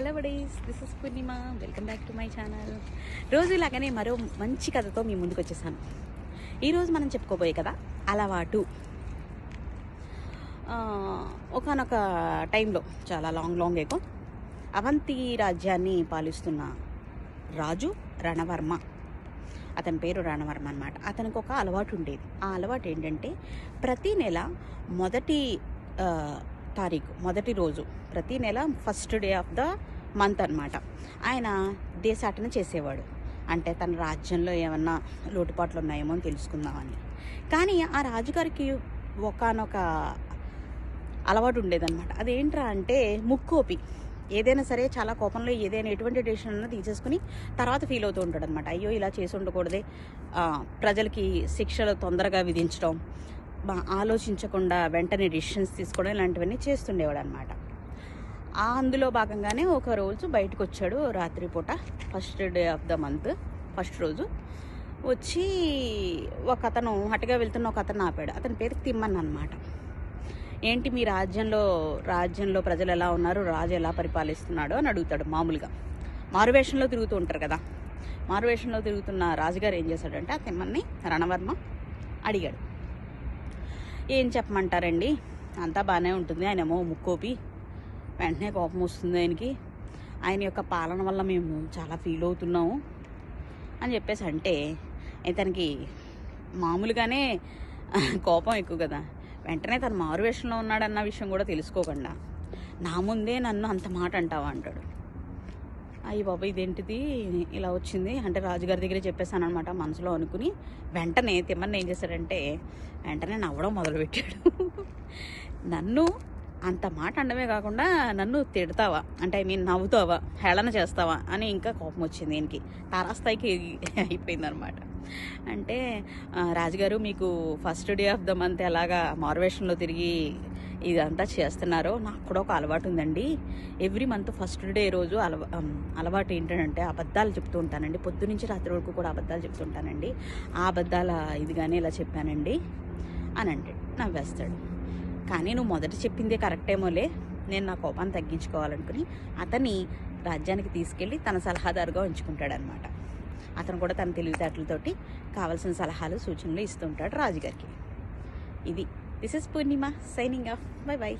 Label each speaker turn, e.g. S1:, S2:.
S1: Hello buddies this is Purnima welcome back to my channel రోజు ఇలాగనే మరో మంచి కథతో మీ ముందుకు వచ్చేసాను. ఈరోజు మనం చెప్పుకోబోయే కదా అలవాటు. ఒకనొక టైంలో చాలా లాంగ్ లాంగ్ ఎగో అవంతి రాజ్యాన్ని పాలిస్తున్న రాజు రణవర్మ. అతని పేరు రణవర్మ అనమాట అతనికి ఒక అలవాటు ఉండేది. ఆ అలవాటు ఏంటంటే ప్రతి నెల మొదటి తారీఖు మొదటి రోజు ప్రతి నెల first day of the month అన్నమాట. ఆయన దేశాటన చేసేవాడు. అంటే తన రాజ్యంలో ఏమన్నా లోటుపాట్లు ఉన్నాయేమో అని తెలుసుకుందామని. కానీ ఆ రాజుగారికి ఒకనొక అలవాటు ఉండేదన్నమాట అదేంట్రా అంటే ముక్కోపి. ఏదైనా సరే చాలా కోపంలో ఏదైనా ఎటువంటి డెసిషన్ అన్నా తీసేసుకుని తర్వాత ఫీల్ అవుతూ ఉంటాడు అనమాట అయ్యో ఇలా చేసి ఉండకూడదే. ప్రజలకి శిక్షలు తొందరగా విధించడం ఆలోచించకుండా వెంటనే డెసిషన్స్ తీసుకోవడం ఇలాంటివన్నీ చేస్తుండేవాడు అనమాట అందులో భాగంగానే ఒక రోజు బయటకు వచ్చాడు రాత్రిపూట first day of the month first రోజు. వచ్చి ఒక అతను అటుగా వెళ్తున్న ఒక అతను ఆపాడు. అతని పేరు తిమ్మన్ అనమాట ఏంటి మీ రాజ్యంలో రాజ్యంలో ప్రజలు ఎలా ఉన్నారు రాజు ఎలా పరిపాలిస్తున్నాడు అని అడుగుతాడు మామూలుగా. మారువేషంలో తిరుగుతూ ఉంటారు కదా. మారువేషంలో తిరుగుతున్న రాజుగారు ఏం చేశాడంటే ఆ తిమ్మన్ని రణవర్మ అడిగాడు. ఏం చెప్పమంటారండి? అంతా బాగానే ఉంటుంది ఆయనేమో ముక్కోపి. వెంటనే కోపం వస్తుంది ఆయనకి. ఆయన యొక్క పాలన వల్ల మేము చాలా ఫీల్ అవుతున్నాము. అని చెప్పేసి అంటే ఇతనికి మామూలుగానే కోపం ఎక్కువ కదా. వెంటనే తను మారు వేషంలో ఉన్నాడన్న విషయం కూడా తెలుసుకోకుండా నా ముందే నన్ను అంత మాట అంటావా? అంటాడు. అయ్యి బాబా ఇదేంటిది? ఇలా వచ్చింది? అంటే రాజుగారి దగ్గరే చెప్పేశాను అనమాట మనసులో అనుకుని. వెంటనే తిమ్మన్న ఏం చేశాడంటే వెంటనే నవ్వడం మొదలుపెట్టాడు. నన్ను అంత మాట అనడమే కాకుండా నన్ను తిడతావా? అంటే ఐ మీన్ నవ్వుతావా? హేళన చేస్తావా? అని ఇంకా కోపం వచ్చింది దీనికి తారాస్థాయికి అయిపోయింది అనమాట అంటే రాజుగారు మీకు first day of the month ఎలాగా మార్వేషన్లో తిరిగి ఇదంతా చేస్తున్నారో నాకు కూడా ఒక అలవాటు ఉందండి. ఎవ్రీ మంత్ ఫస్ట్ డే రోజు అలవా అలవాటు ఏంటంటే అబద్ధాలు చెప్తూ ఉంటానండి. పొద్దు నుంచి రాత్రి వరకు కూడా అబద్ధాలు చెప్తుంటానండి ఆ అబద్ధాల ఇదిగానే ఇలా చెప్పానండి అని అంటే నవ్వేస్తాడు. కానీ నువ్వు మొదట చెప్పిందే కరెక్టేమోలే నేను నా కోపాన్ని తగ్గించుకోవాలనుకుని అతన్ని రాజ్యానికి తీసుకెళ్ళి తన సలహాదారుగా ఉంచుకుంటాడనమాట అతను కూడా తన తెలివితేటలతోటి కావాల్సిన సలహాలు సూచనలు ఇస్తుంటాడు రాజుగారికి. ఇది. This is Purnima signing off bye bye